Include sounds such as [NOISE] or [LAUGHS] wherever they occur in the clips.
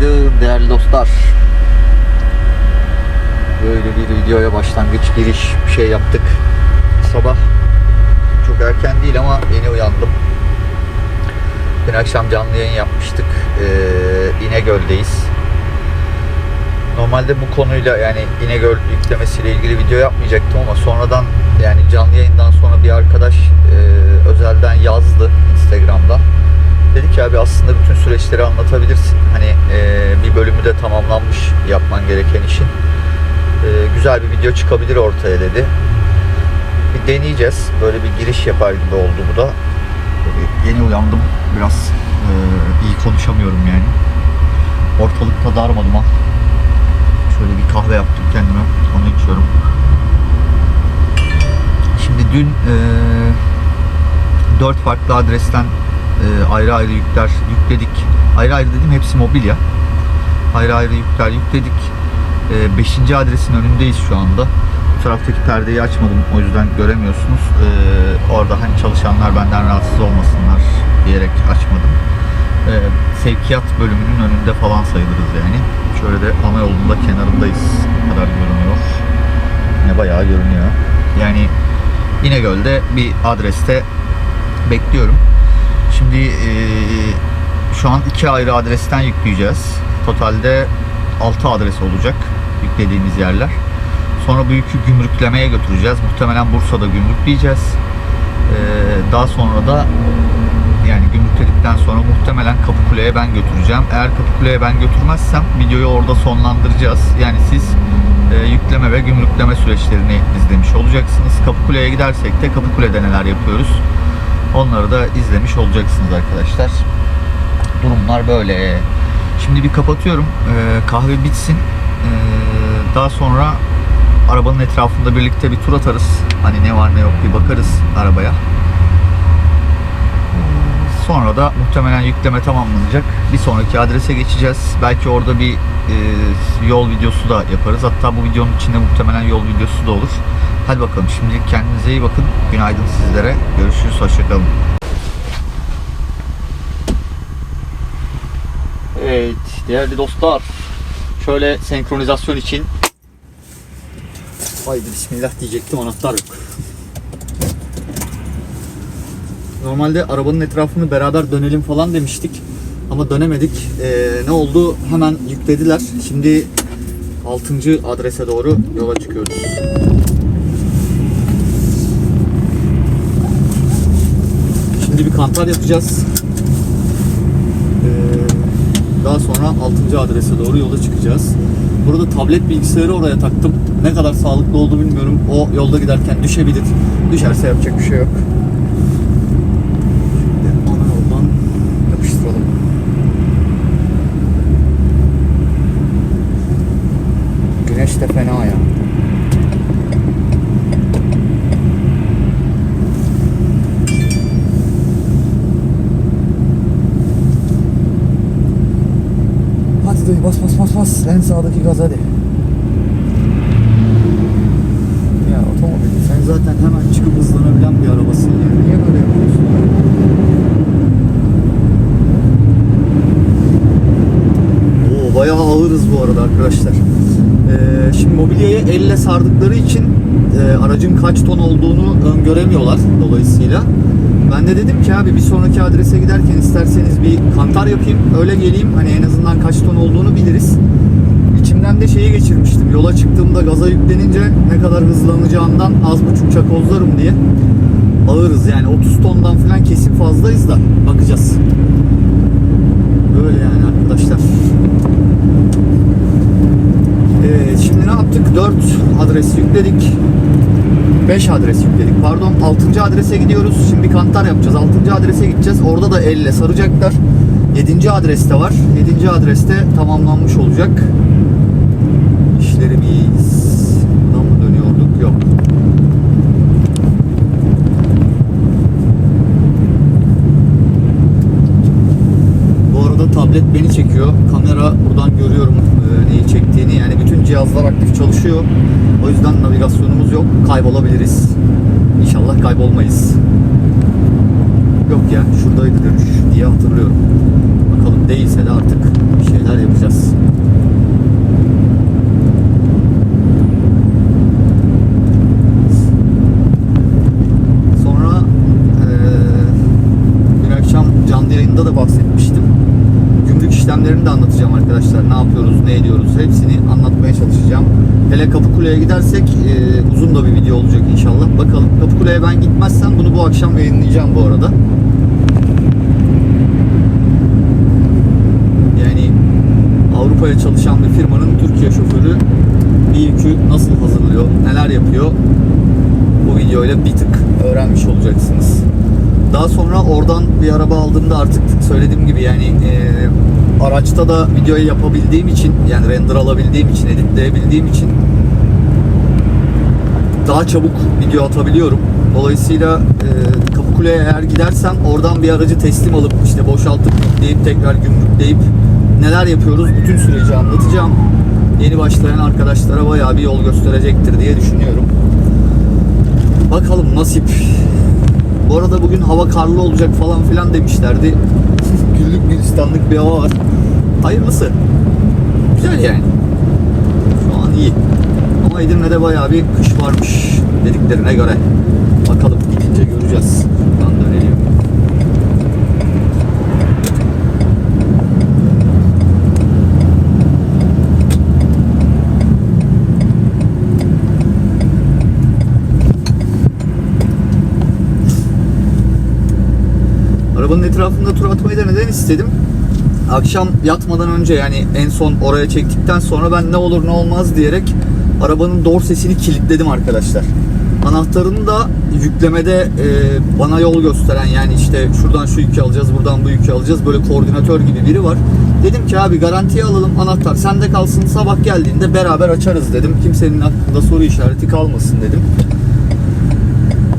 Günaydın değerli dostlar. Böyle bir videoya başlangıç giriş bir şey yaptık. Sabah çok erken değil ama yeni uyandım. Dün akşam canlı yayın yapmıştık. Ee, İnegöl'deyiz. Normalde bu konuyla yani İnegöl yüklemesiyle ilgili video yapmayacaktım ama sonradan yani canlı yayından sonra bir arkadaş e, özelden yazdı Instagram'da. Dedi ki abi aslında bütün süreçleri anlatabilirsin. Hani e, bir bölümü de tamamlanmış yapman gereken işin. E, güzel bir video çıkabilir ortaya dedi. Bir deneyeceğiz. Böyle bir giriş yapar gibi oldu bu da. Böyle yeni uyandım. Biraz e, iyi konuşamıyorum yani. Ortalıkta darmadım ha. Şöyle bir kahve yaptım kendime. Onu içiyorum. Şimdi dün e, dört farklı adresten e, ayrı ayrı yükler yükledik. Ayrı ayrı dedim hepsi mobilya. Ayrı ayrı yükler yükledik. E, beşinci adresin önündeyiz şu anda. Bu taraftaki perdeyi açmadım o yüzden göremiyorsunuz. E, orada hani çalışanlar benden rahatsız olmasınlar diyerek açmadım. E, sevkiyat bölümünün önünde falan sayılırız yani. Şöyle de ana yolunda kenarındayız. Bu kadar görünüyor. Ne bayağı görünüyor. Yani İnegöl'de bir adreste bekliyorum. Şimdi e, şu an iki ayrı adresten yükleyeceğiz. Totalde 6 adres olacak yüklediğimiz yerler. Sonra bu yükü gümrüklemeye götüreceğiz. Muhtemelen Bursa'da gümrükleyeceğiz. E, daha sonra da yani gümrükledikten sonra muhtemelen Kapıkule'ye ben götüreceğim. Eğer Kapıkule'ye ben götürmezsem videoyu orada sonlandıracağız. Yani siz e, yükleme ve gümrükleme süreçlerini izlemiş olacaksınız. Kapıkule'ye gidersek de Kapıkule'de neler yapıyoruz onları da izlemiş olacaksınız arkadaşlar. Durumlar böyle. Şimdi bir kapatıyorum. E, kahve bitsin. E, daha sonra arabanın etrafında birlikte bir tur atarız. Hani ne var ne yok bir bakarız arabaya. Sonra da muhtemelen yükleme tamamlanacak. Bir sonraki adrese geçeceğiz. Belki orada bir e, yol videosu da yaparız. Hatta bu videonun içinde muhtemelen yol videosu da olur. Hadi bakalım şimdilik kendinize iyi bakın. Günaydın sizlere. Görüşürüz. Hoşçakalın. Evet değerli dostlar. Şöyle senkronizasyon için Haydi bismillah diyecektim anahtar yok. Normalde arabanın etrafını beraber dönelim falan demiştik. Ama dönemedik. Ee, ne oldu? Hemen yüklediler. Şimdi 6. adrese doğru yola çıkıyoruz. Şimdi bir kantar yapacağız. Ee, daha sonra 6. adrese doğru yola çıkacağız. Burada tablet bilgisayarı oraya taktım. Ne kadar sağlıklı oldu bilmiyorum. O yolda giderken düşebilir. Düşerse yapacak bir şey yok. Şimdi ana yoldan yapıştıralım. Güneş de fena ya. Hadi dayı bas bas bas bas. En sağdaki gaz hadi. Ya otomobil sen zaten hemen çıkıp hızlanabilen bir arabasın yani. Niye böyle yapıyorsun? Oo bayağı ağırız bu arada arkadaşlar. Ee, şimdi mobilyayı elle sardıkları için e, aracın kaç ton olduğunu öngöremiyorlar dolayısıyla. Ben de dedim ki abi bir sonraki adrese giderken isterseniz bir kantar yapayım öyle geleyim hani en azından kaç ton olduğunu biliriz. İçimden de şeyi geçirmiştim yola çıktığımda gaza yüklenince ne kadar hızlanacağından az buçuk çakozlarım diye. Ağırız yani 30 tondan falan kesin fazlayız da bakacağız. Böyle yani arkadaşlar. Evet, şimdi ne yaptık? 4 adres yükledik. 5 adres yükledik. Pardon 6. adrese gidiyoruz. Şimdi kantar yapacağız. 6. adrese gideceğiz. Orada da elle saracaklar. 7. adreste var. 7. adreste tamamlanmış olacak. İşlerimiz. Buradan mı dönüyorduk? Yok. Bu arada tablet beni çekiyor. Kamera buradan görüyorum e, neyi çektiğini. Yani bütün cihazlar aktif çalışıyor. O yüzden navigasyonumuz yok. Kaybolabiliriz. İnşallah kaybolmayız. Yok ya şuradaydı dönüş diye hatırlıyorum. Bakalım değilse de artık bir şeyler yapacağız. Sonra eee bir akşam canlı yayında da bahsetmiştim. Gümrük işlemlerini de anlatacağım arkadaşlar. Ne yapıyoruz, ne ediyoruz hepsini anlatmaya çalışacağım. Hele Kapıkule'ye gidersek eee, uzun da bir video olacak inşallah. Bakalım Kapıkule'ye ben gitmezsem bunu bu akşam yayınlayacağım bu arada. Yani Avrupa'ya çalışan bir firmanın Türkiye şoförü bir yükü nasıl hazırlıyor, neler yapıyor bu videoyla bir tık öğrenmiş olacaksınız. Daha sonra oradan bir araba aldığımda artık söylediğim gibi yani e, araçta da videoyu yapabildiğim için yani render alabildiğim için, editleyebildiğim için daha çabuk video atabiliyorum. Dolayısıyla e, Kapıkule'ye eğer gidersem oradan bir aracı teslim alıp işte boşaltıp yükleyip tekrar gümrükleyip neler yapıyoruz bütün süreci anlatacağım. Yeni başlayan arkadaşlara bayağı bir yol gösterecektir diye düşünüyorum. Bakalım nasip. Bu arada bugün hava karlı olacak falan filan demişlerdi. [LAUGHS] Güllük gülistanlık bir hava var. Hayırlısı. Güzel yani. Şu an iyi. Ama Edirne'de bayağı bir kış varmış dediklerine göre. Bakalım gidince göreceğiz. Buradan dönelim. Arabanın etrafında tur atmayı da neden istedim? Akşam yatmadan önce yani en son oraya çektikten sonra ben ne olur ne olmaz diyerek arabanın dorsesini kilitledim arkadaşlar. Anahtarını da yüklemede e, bana yol gösteren yani işte şuradan şu yükü alacağız buradan bu yükü alacağız böyle koordinatör gibi biri var. Dedim ki abi garantiye alalım anahtar sende kalsın sabah geldiğinde beraber açarız dedim. Kimsenin aklında soru işareti kalmasın dedim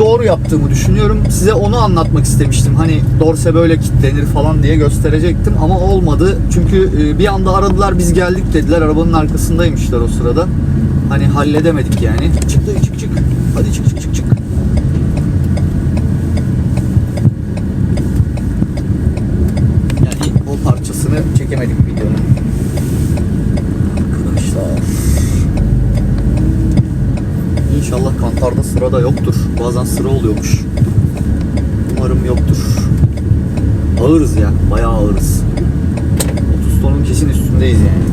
doğru yaptığımı düşünüyorum. Size onu anlatmak istemiştim. Hani dorse böyle kilitlenir falan diye gösterecektim ama olmadı. Çünkü e, bir anda aradılar biz geldik dediler. Arabanın arkasındaymışlar o sırada. Hani halledemedik yani. Çık dayı çık çık. Hadi çık çık çık çık. Yani o parçasını çekemedik videonun. Arkadaşlar. Kantarda sıra da yoktur. Bazen sıra oluyormuş. Umarım yoktur. Ağırız ya. Bayağı ağırız. 30 tonun kesin üstündeyiz yani.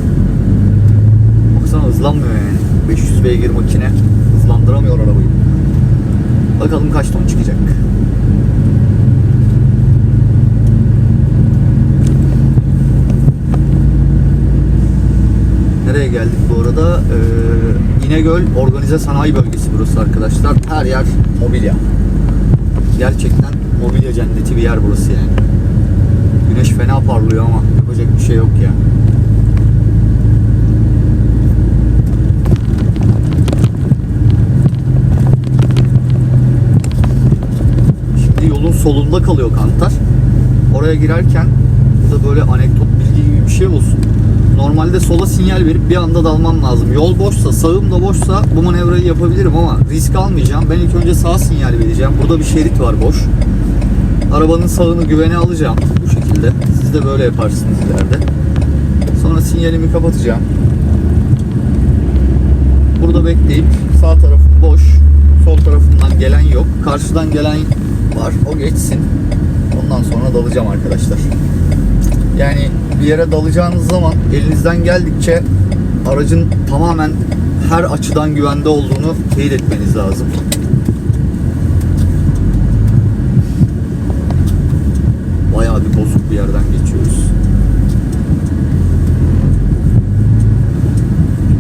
Baksana hızlanmıyor yani. 500 beygir makine hızlandıramıyor arabayı. Bakalım kaç ton çıkacak. Nereye geldik bu arada? Ee, İnegöl Organize Sanayi Bölgesi burası arkadaşlar. Her yer mobilya. Gerçekten mobilya cenneti bir yer burası yani. Güneş fena parlıyor ama yapacak bir şey yok ya. Şimdi yolun solunda kalıyor kantar. Oraya girerken da böyle anekdot bilgi gibi bir şey olsun. Normalde sola sinyal verip bir anda dalmam lazım. Yol boşsa, sağım da boşsa bu manevrayı yapabilirim ama risk almayacağım. Ben ilk önce sağ sinyal vereceğim. Burada bir şerit var boş. Arabanın sağını güvene alacağım bu şekilde. Siz de böyle yaparsınız ileride. Sonra sinyalimi kapatacağım. Burada bekleyip sağ tarafım boş. Sol tarafından gelen yok. Karşıdan gelen var. O geçsin. Ondan sonra dalacağım arkadaşlar. Yani bir yere dalacağınız zaman elinizden geldikçe aracın tamamen her açıdan güvende olduğunu teyit etmeniz lazım. Bayağı bir bozuk bir yerden geçiyoruz.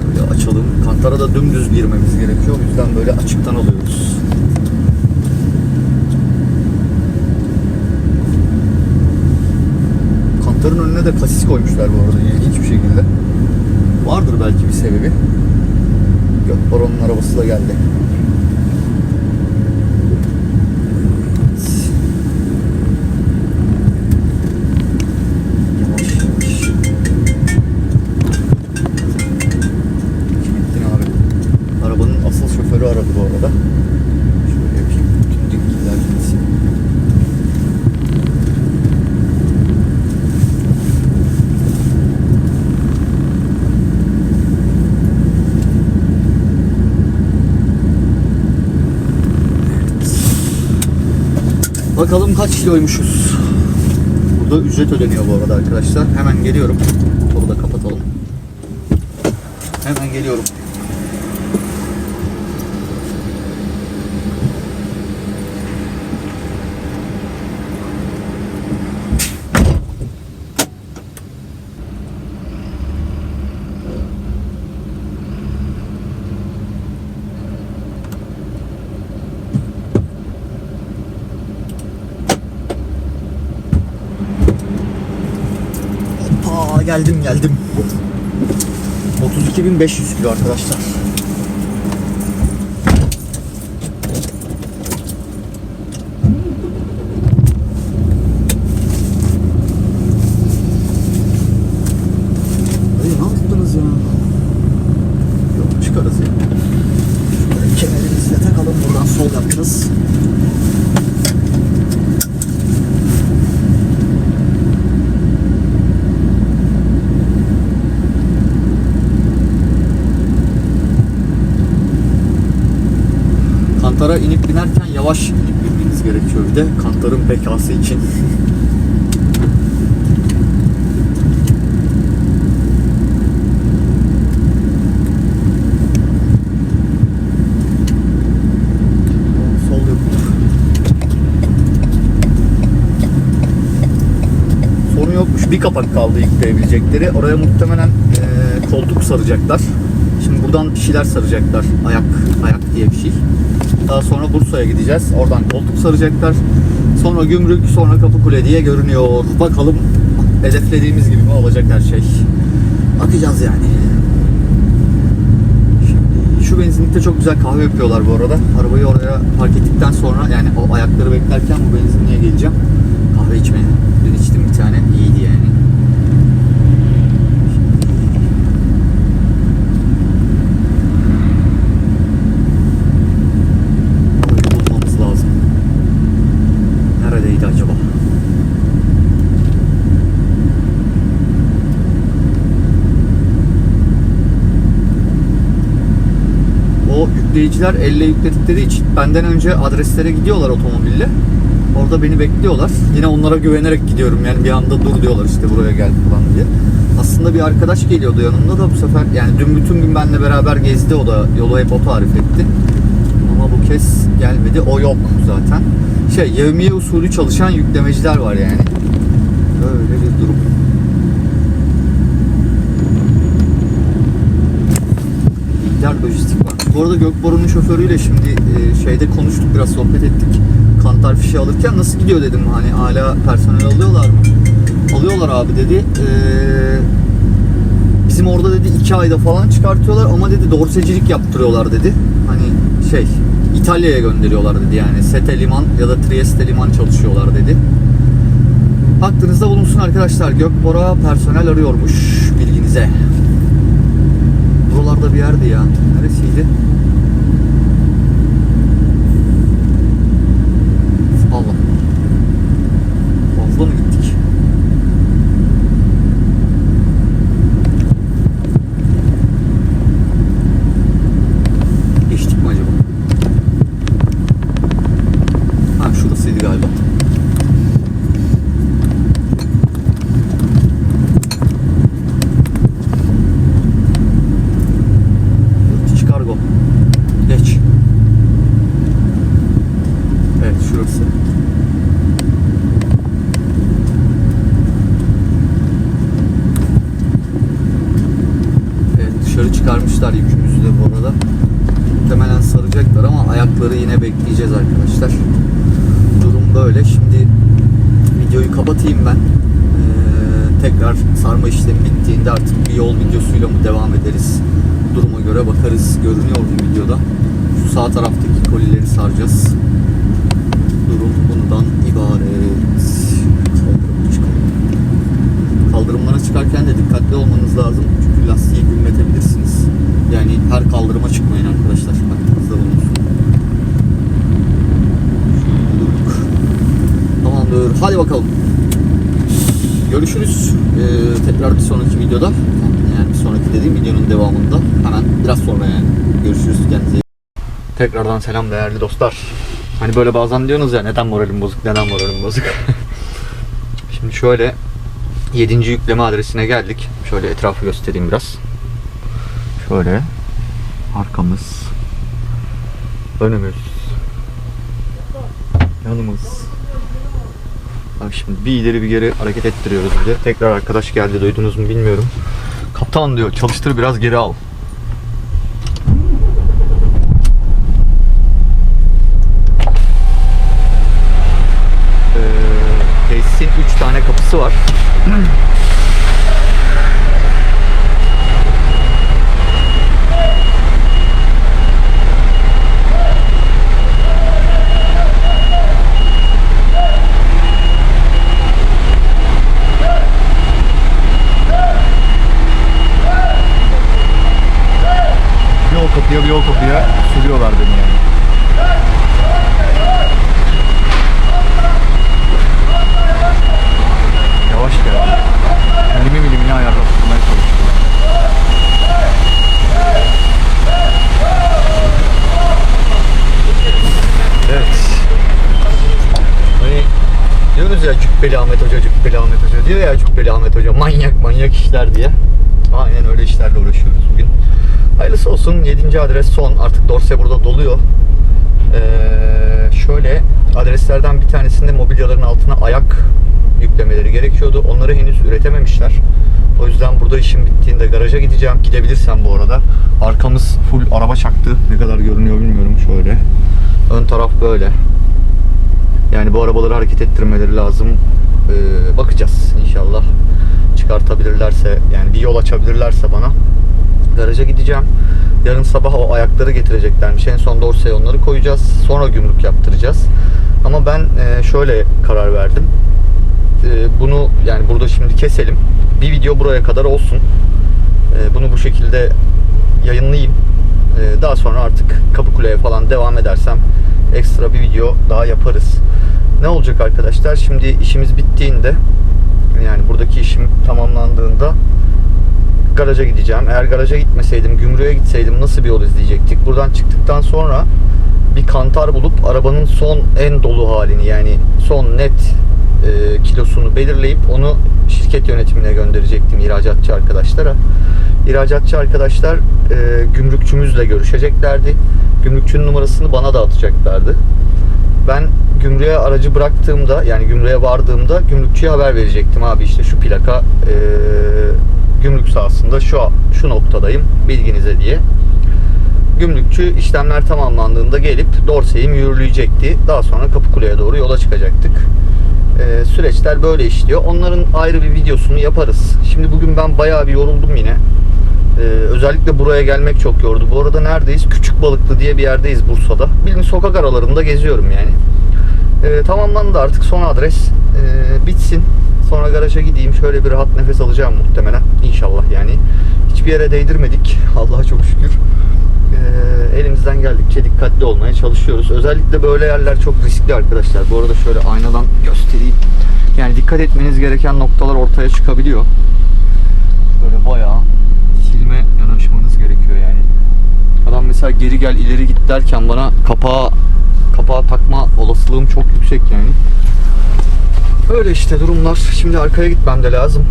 Böyle açalım. Kantara da dümdüz girmemiz gerekiyor. O yüzden böyle açıktan alıyoruz. De kasis koymuşlar bu arada ilginç bir şekilde. Vardır belki bir sebebi. Gökbaron'un arabası da geldi. Yavaş yavaş. Kimettin abi. Arabanın asıl şoförü aradı bu arada. Şöyle yapayım. Bütün dikkatler gitsin. Bakalım kaç kiloymuşuz. Burada ücret ödeniyor bu arada arkadaşlar. Hemen geliyorum. Motoru da kapatalım. Hemen geliyorum. Geldim geldim. 32.500 kilo arkadaşlar. Dayı ne yaptınız ya? Yok çıkarız ya. Şöyle kemerimizi de takalım buradan sol yaptınız. Kantara inip binerken yavaş binmeniz gerekiyor bir de kantarın bekası için. Yokmuş. Bir kapak kaldı yükleyebilecekleri. Oraya muhtemelen eee, koltuk saracaklar. Şimdi buradan bir şeyler saracaklar. Ayak ayak diye bir şey. Daha sonra Bursa'ya gideceğiz. Oradan koltuk saracaklar. Sonra gümrük, sonra Kapıkule diye görünüyor. Bakalım hedeflediğimiz gibi mi olacak her şey. Bakacağız yani. Şimdi şu benzinlikte çok güzel kahve yapıyorlar bu arada. Arabayı oraya park ettikten sonra yani o ayakları beklerken bu benzinliğe geleceğim. Kahve içmeye. Dün içtim bir tane. iyiydi yani. Yükleyiciler elle yükledikleri için benden önce adreslere gidiyorlar otomobille. Orada beni bekliyorlar. Yine onlara güvenerek gidiyorum. Yani bir anda dur diyorlar işte buraya gel falan diye. Aslında bir arkadaş geliyordu yanımda da bu sefer yani dün bütün gün benimle beraber gezdi o da yolu hep o tarif etti. Ama bu kez gelmedi. O yok zaten. Şey yevmiye usulü çalışan yüklemeciler var yani. Böyle bir durum. Lider lojistik var. Bu arada Gökboru'nun şoförüyle şimdi e, şeyde konuştuk biraz sohbet ettik. Kantar fişi alırken nasıl gidiyor dedim hani hala personel alıyorlar mı? Alıyorlar abi dedi. Ee, bizim orada dedi iki ayda falan çıkartıyorlar ama dedi dorsecilik yaptırıyorlar dedi. Hani şey İtalya'ya gönderiyorlar dedi yani Sete Liman ya da Trieste Liman çalışıyorlar dedi. Aklınızda bulunsun arkadaşlar. Gökbora personel arıyormuş bilginize. Buralarda bir yerdi ya. Neresiydi? Allah. Fazla mı gittik? Geçtik mi acaba? Ha şurasıydı galiba. Yurt dışı kargo. Geç. Evet şurası. Evet dışarı çıkarmışlar yükümüzü de bu arada. Muhtemelen saracaklar ama ayakları yine bekleyeceğiz arkadaşlar. Böyle. Şimdi videoyu kapatayım ben. Ee, tekrar sarma işlemi bittiğinde artık bir yol videosuyla mı devam ederiz? Duruma göre bakarız. Görünüyor mu videoda? Şu sağ taraftaki kolileri saracağız. Durum bundan ibaret. Kaldırımlara çıkarken de dikkatli olmanız lazım. Çünkü lastiği gümletebilirsiniz. Yani her kaldırıma çıkmayın arkadaşlar. Aklınızda bulunsun. Tamamdır. Hadi bakalım. Görüşürüz. Ee, tekrar bir sonraki videoda. Yani bir sonraki dediğim videonun devamında. Hemen biraz sonra yani. Görüşürüz. Kendinize Tekrardan selam değerli dostlar. Hani böyle bazen diyorsunuz ya neden moralim bozuk, neden moralim bozuk. [LAUGHS] Şimdi şöyle 7. yükleme adresine geldik. Şöyle etrafı göstereyim biraz. Şöyle arkamız, önümüz, yanımız. Bak şimdi bir ileri bir geri hareket ettiriyoruz bir de. Tekrar arkadaş geldi duydunuz mu bilmiyorum. Kaptan diyor çalıştır biraz geri al. Ee, tesisin 3 tane kapısı var. [CLEARS THROAT] Bir o kapıya bir o kapıya sürüyorlar beni yani. Yavaş gel. Milimi milimini ayarlatmaya çalışıyorum. Evet. Hani diyoruz ya Cübbeli Ahmet Hoca, Cübbeli Ahmet Hoca diyor ya Cübbeli Ahmet Hoca manyak manyak işler diye. Aynen öyle işlerle uğraşıyoruz. Hayırlısı olsun 7. adres son. Artık dorse burada doluyor. Ee, şöyle adreslerden bir tanesinde mobilyaların altına ayak yüklemeleri gerekiyordu. Onları henüz üretememişler. O yüzden burada işim bittiğinde garaja gideceğim. Gidebilirsem bu arada. Arkamız full araba çaktı. Ne kadar görünüyor bilmiyorum şöyle. Ön taraf böyle. Yani bu arabaları hareket ettirmeleri lazım. Ee, bakacağız inşallah. Çıkartabilirlerse yani bir yol açabilirlerse bana garaja gideceğim. Yarın sabah o ayakları getireceklermiş. En son dorseye onları koyacağız. Sonra gümrük yaptıracağız. Ama ben e, şöyle karar verdim. E, Bunu yani burada şimdi keselim. Bir video buraya kadar olsun. E, Bunu bu şekilde yayınlayayım. Daha sonra artık Kapıkule'ye falan devam edersem ekstra bir video daha yaparız. Ne olacak arkadaşlar? Şimdi işimiz bittiğinde yani buradaki işim tamamlandığında garaja gideceğim. Eğer garaja gitmeseydim, gümrüğe gitseydim nasıl bir yol izleyecektik? Buradan çıktıktan sonra bir kantar bulup arabanın son en dolu halini yani son net e, kilosunu belirleyip onu şirket yönetimine gönderecektim ihracatçı arkadaşlara. İhracatçı arkadaşlar e, gümrükçümüzle görüşeceklerdi. Gümrükçünün numarasını bana da atacaklardı. Ben gümrüğe aracı bıraktığımda yani gümrüğe vardığımda gümrükçüye haber verecektim abi işte şu plaka e, gümrük sahasında şu şu noktadayım bilginize diye. Gümrükçü işlemler tamamlandığında gelip dorseyi mühürleyecekti. Daha sonra Kapıkule'ye doğru yola çıkacaktık. Ee, süreçler böyle işliyor. Onların ayrı bir videosunu yaparız. Şimdi bugün ben bayağı bir yoruldum yine. Ee, özellikle buraya gelmek çok yordu. Bu arada neredeyiz? Küçük Balıklı diye bir yerdeyiz Bursa'da. Bildiğin sokak aralarında geziyorum yani. Ee, tamamlandı artık son adres. Ee, bitsin. Sonra garaja gideyim. Şöyle bir rahat nefes alacağım muhtemelen. İnşallah yani. Hiçbir yere değdirmedik. Allah'a çok şükür. Ee, elimizden geldikçe dikkatli olmaya çalışıyoruz. Özellikle böyle yerler çok riskli arkadaşlar. Bu arada şöyle aynadan göstereyim. Yani dikkat etmeniz gereken noktalar ortaya çıkabiliyor. Böyle bayağı silme yanaşmanız gerekiyor yani. Adam mesela geri gel ileri git derken bana kapağı kapağı takma olasılığım çok yüksek yani. Öyle işte durumlar. Şimdi arkaya gitmem de lazım.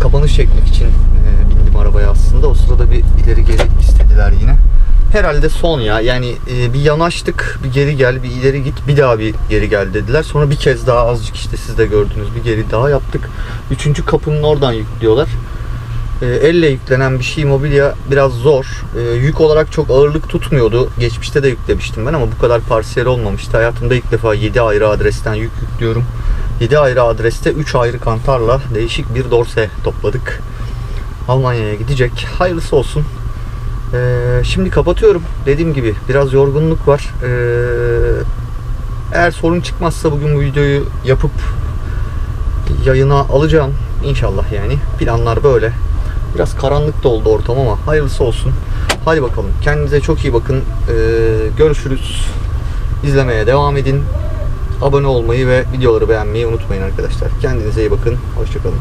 Kapanış çekmek için e, bindim arabaya aslında. O sırada bir ileri geri istediler yine. Herhalde son ya. Yani e, bir yanaştık, bir geri gel, bir ileri git, bir daha bir geri gel dediler. Sonra bir kez daha azıcık işte siz de gördünüz bir geri daha yaptık. Üçüncü kapının oradan yüklüyorlar. E, elle yüklenen bir şey mobilya biraz zor. E, yük olarak çok ağırlık tutmuyordu. Geçmişte de yüklemiştim ben ama bu kadar parsiyel olmamıştı. Hayatımda ilk defa 7 ayrı adresten yük yüklüyorum. 7 ayrı adreste 3 ayrı kantarla değişik bir dorse topladık. Almanya'ya gidecek. Hayırlısı olsun. Ee, şimdi kapatıyorum. Dediğim gibi biraz yorgunluk var. Ee, eğer sorun çıkmazsa bugün bu videoyu yapıp yayına alacağım. İnşallah yani. Planlar böyle. Biraz karanlık da oldu ortam ama hayırlısı olsun. Hadi bakalım. Kendinize çok iyi bakın. Ee, görüşürüz. İzlemeye devam edin. Abone olmayı ve videoları beğenmeyi unutmayın arkadaşlar. Kendinize iyi bakın. Hoşçakalın.